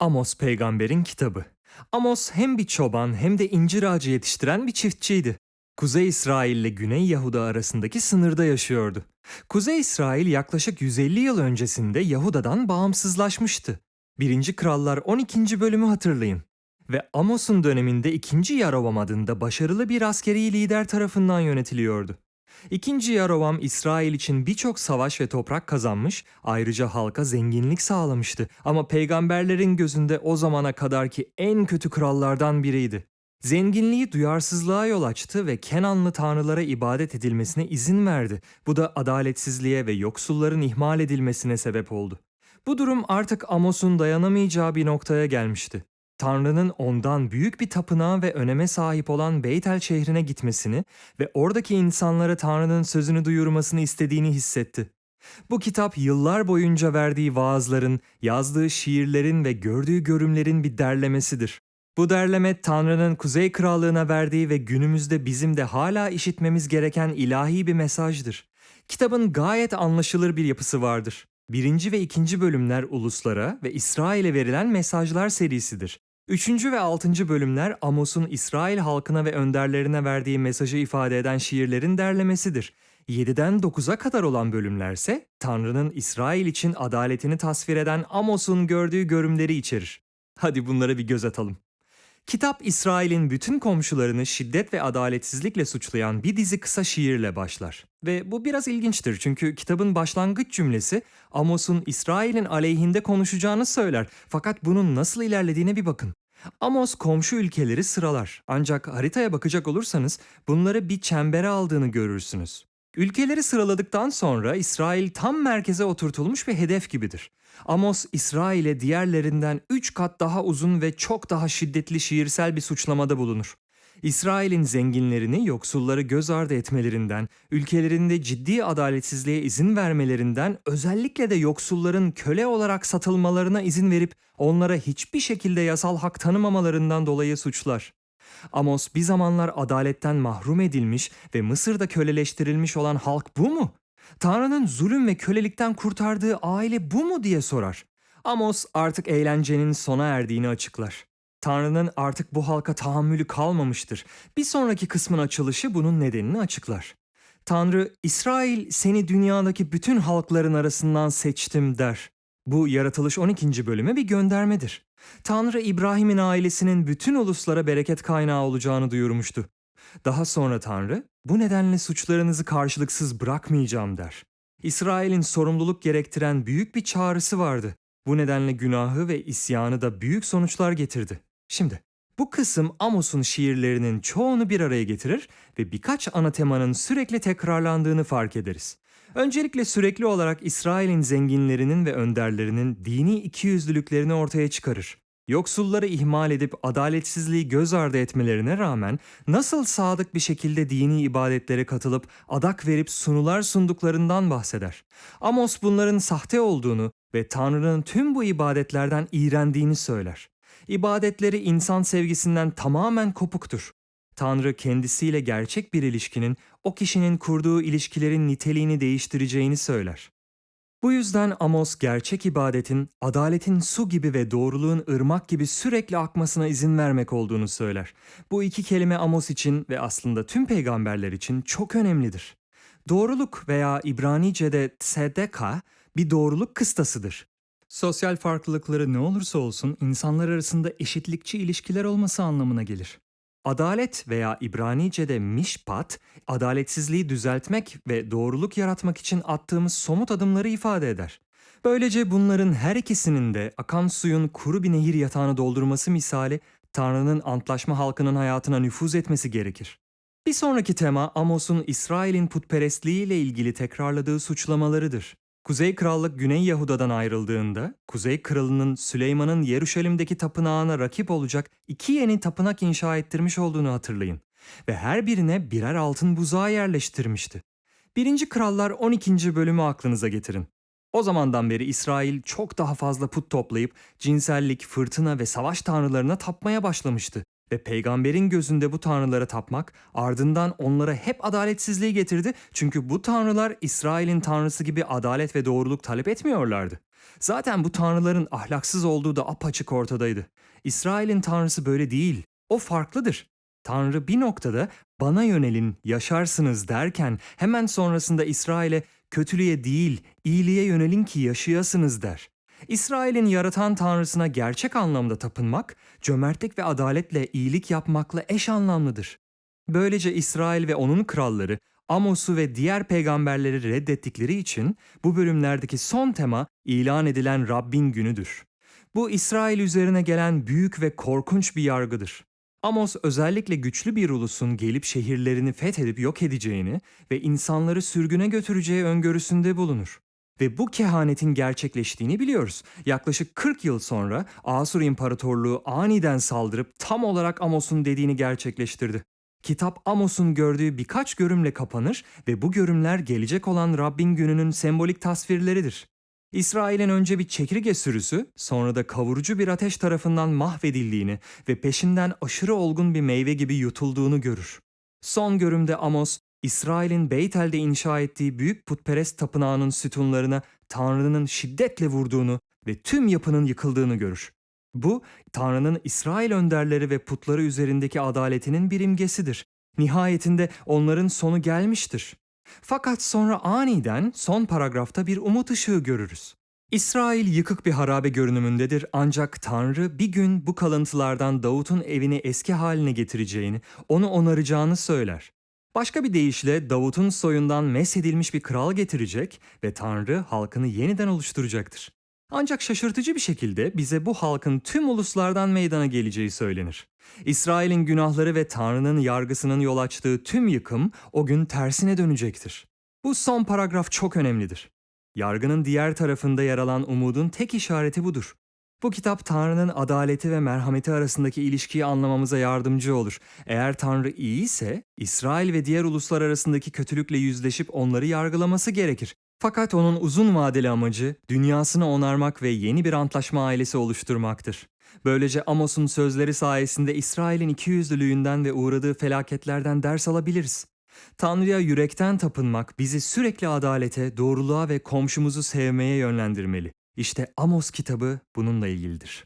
Amos peygamberin kitabı. Amos hem bir çoban hem de incir ağacı yetiştiren bir çiftçiydi. Kuzey İsrail ile Güney Yahuda arasındaki sınırda yaşıyordu. Kuzey İsrail yaklaşık 150 yıl öncesinde Yahuda'dan bağımsızlaşmıştı. 1. Krallar 12. bölümü hatırlayın. Ve Amos'un döneminde 2. Yarovam adında başarılı bir askeri lider tarafından yönetiliyordu. İkinci Yarovam İsrail için birçok savaş ve toprak kazanmış, ayrıca halka zenginlik sağlamıştı. Ama peygamberlerin gözünde o zamana kadarki en kötü krallardan biriydi. Zenginliği duyarsızlığa yol açtı ve Kenanlı tanrılara ibadet edilmesine izin verdi. Bu da adaletsizliğe ve yoksulların ihmal edilmesine sebep oldu. Bu durum artık Amos'un dayanamayacağı bir noktaya gelmişti. Tanrı'nın ondan büyük bir tapınağa ve öneme sahip olan Beytel şehrine gitmesini ve oradaki insanlara Tanrı'nın sözünü duyurmasını istediğini hissetti. Bu kitap yıllar boyunca verdiği vaazların, yazdığı şiirlerin ve gördüğü görümlerin bir derlemesidir. Bu derleme Tanrı'nın Kuzey Krallığına verdiği ve günümüzde bizim de hala işitmemiz gereken ilahi bir mesajdır. Kitabın gayet anlaşılır bir yapısı vardır. Birinci ve ikinci bölümler uluslara ve İsrail'e verilen mesajlar serisidir. Üçüncü ve altıncı bölümler Amos'un İsrail halkına ve önderlerine verdiği mesajı ifade eden şiirlerin derlemesidir. 7'den 9'a kadar olan bölümlerse Tanrı'nın İsrail için adaletini tasvir eden Amos'un gördüğü görümleri içerir. Hadi bunlara bir göz atalım. Kitap İsrail'in bütün komşularını şiddet ve adaletsizlikle suçlayan bir dizi kısa şiirle başlar. Ve bu biraz ilginçtir çünkü kitabın başlangıç cümlesi Amos'un İsrail'in aleyhinde konuşacağını söyler. Fakat bunun nasıl ilerlediğine bir bakın. Amos komşu ülkeleri sıralar. Ancak haritaya bakacak olursanız bunları bir çembere aldığını görürsünüz. Ülkeleri sıraladıktan sonra İsrail tam merkeze oturtulmuş bir hedef gibidir. Amos İsrail'e diğerlerinden 3 kat daha uzun ve çok daha şiddetli şiirsel bir suçlamada bulunur. İsrail'in zenginlerini yoksulları göz ardı etmelerinden, ülkelerinde ciddi adaletsizliğe izin vermelerinden, özellikle de yoksulların köle olarak satılmalarına izin verip onlara hiçbir şekilde yasal hak tanımamalarından dolayı suçlar. Amos bir zamanlar adaletten mahrum edilmiş ve Mısır'da köleleştirilmiş olan halk bu mu? Tanrı'nın zulüm ve kölelikten kurtardığı aile bu mu diye sorar. Amos artık eğlencenin sona erdiğini açıklar. Tanrı'nın artık bu halka tahammülü kalmamıştır. Bir sonraki kısmın açılışı bunun nedenini açıklar. Tanrı, İsrail seni dünyadaki bütün halkların arasından seçtim der. Bu Yaratılış 12. bölüme bir göndermedir. Tanrı İbrahim'in ailesinin bütün uluslara bereket kaynağı olacağını duyurmuştu. Daha sonra Tanrı, bu nedenle suçlarınızı karşılıksız bırakmayacağım der. İsrail'in sorumluluk gerektiren büyük bir çağrısı vardı. Bu nedenle günahı ve isyanı da büyük sonuçlar getirdi. Şimdi bu kısım Amos'un şiirlerinin çoğunu bir araya getirir ve birkaç ana temanın sürekli tekrarlandığını fark ederiz. Öncelikle sürekli olarak İsrail'in zenginlerinin ve önderlerinin dini ikiyüzlülüklerini ortaya çıkarır. Yoksulları ihmal edip adaletsizliği göz ardı etmelerine rağmen nasıl sadık bir şekilde dini ibadetlere katılıp adak verip sunular sunduklarından bahseder. Amos bunların sahte olduğunu ve Tanrı'nın tüm bu ibadetlerden iğrendiğini söyler. İbadetleri insan sevgisinden tamamen kopuktur. Tanrı kendisiyle gerçek bir ilişkinin o kişinin kurduğu ilişkilerin niteliğini değiştireceğini söyler. Bu yüzden Amos gerçek ibadetin, adaletin su gibi ve doğruluğun ırmak gibi sürekli akmasına izin vermek olduğunu söyler. Bu iki kelime Amos için ve aslında tüm peygamberler için çok önemlidir. Doğruluk veya İbranice'de tzedeka bir doğruluk kıstasıdır. Sosyal farklılıkları ne olursa olsun insanlar arasında eşitlikçi ilişkiler olması anlamına gelir. Adalet veya İbranice'de mişpat, adaletsizliği düzeltmek ve doğruluk yaratmak için attığımız somut adımları ifade eder. Böylece bunların her ikisinin de akan suyun kuru bir nehir yatağını doldurması misali Tanrı'nın antlaşma halkının hayatına nüfuz etmesi gerekir. Bir sonraki tema Amos'un İsrail'in putperestliği ile ilgili tekrarladığı suçlamalarıdır. Kuzey Krallık Güney Yahuda'dan ayrıldığında, Kuzey Kralı'nın Süleyman'ın Yeruşalim'deki tapınağına rakip olacak iki yeni tapınak inşa ettirmiş olduğunu hatırlayın. Ve her birine birer altın buzağı yerleştirmişti. 1. Krallar 12. bölümü aklınıza getirin. O zamandan beri İsrail çok daha fazla put toplayıp cinsellik, fırtına ve savaş tanrılarına tapmaya başlamıştı. Ve peygamberin gözünde bu tanrılara tapmak ardından onlara hep adaletsizliği getirdi. Çünkü bu tanrılar İsrail'in tanrısı gibi adalet ve doğruluk talep etmiyorlardı. Zaten bu tanrıların ahlaksız olduğu da apaçık ortadaydı. İsrail'in tanrısı böyle değil. O farklıdır. Tanrı bir noktada bana yönelin, yaşarsınız derken hemen sonrasında İsrail'e kötülüğe değil, iyiliğe yönelin ki yaşayasınız der. İsrail'in yaratan tanrısına gerçek anlamda tapınmak, cömertlik ve adaletle iyilik yapmakla eş anlamlıdır. Böylece İsrail ve onun kralları Amos'u ve diğer peygamberleri reddettikleri için bu bölümlerdeki son tema ilan edilen Rabbin günüdür. Bu İsrail üzerine gelen büyük ve korkunç bir yargıdır. Amos özellikle güçlü bir ulusun gelip şehirlerini fethedip yok edeceğini ve insanları sürgüne götüreceği öngörüsünde bulunur. Ve bu kehanetin gerçekleştiğini biliyoruz. Yaklaşık 40 yıl sonra Asur İmparatorluğu aniden saldırıp tam olarak Amos'un dediğini gerçekleştirdi. Kitap Amos'un gördüğü birkaç görümle kapanır ve bu görümler gelecek olan Rabbin gününün sembolik tasvirleridir. İsrail'in önce bir çekirge sürüsü, sonra da kavurucu bir ateş tarafından mahvedildiğini ve peşinden aşırı olgun bir meyve gibi yutulduğunu görür. Son görümde Amos, İsrail'in Beytel'de inşa ettiği büyük putperest tapınağının sütunlarına Tanrı'nın şiddetle vurduğunu ve tüm yapının yıkıldığını görür. Bu, Tanrı'nın İsrail önderleri ve putları üzerindeki adaletinin bir imgesidir. Nihayetinde onların sonu gelmiştir. Fakat sonra aniden son paragrafta bir umut ışığı görürüz. İsrail yıkık bir harabe görünümündedir ancak Tanrı bir gün bu kalıntılardan Davut'un evini eski haline getireceğini, onu onaracağını söyler. Başka bir deyişle Davut'un soyundan meshedilmiş bir kral getirecek ve Tanrı halkını yeniden oluşturacaktır. Ancak şaşırtıcı bir şekilde bize bu halkın tüm uluslardan meydana geleceği söylenir. İsrail'in günahları ve Tanrı'nın yargısının yol açtığı tüm yıkım o gün tersine dönecektir. Bu son paragraf çok önemlidir. Yargının diğer tarafında yer alan umudun tek işareti budur. Bu kitap Tanrı'nın adaleti ve merhameti arasındaki ilişkiyi anlamamıza yardımcı olur. Eğer Tanrı iyi ise İsrail ve diğer uluslar arasındaki kötülükle yüzleşip onları yargılaması gerekir. Fakat onun uzun vadeli amacı dünyasını onarmak ve yeni bir antlaşma ailesi oluşturmaktır. Böylece Amos'un sözleri sayesinde İsrail'in ikiyüzlülüğünden ve uğradığı felaketlerden ders alabiliriz. Tanrı'ya yürekten tapınmak bizi sürekli adalete, doğruluğa ve komşumuzu sevmeye yönlendirmeli. İşte Amos kitabı bununla ilgilidir.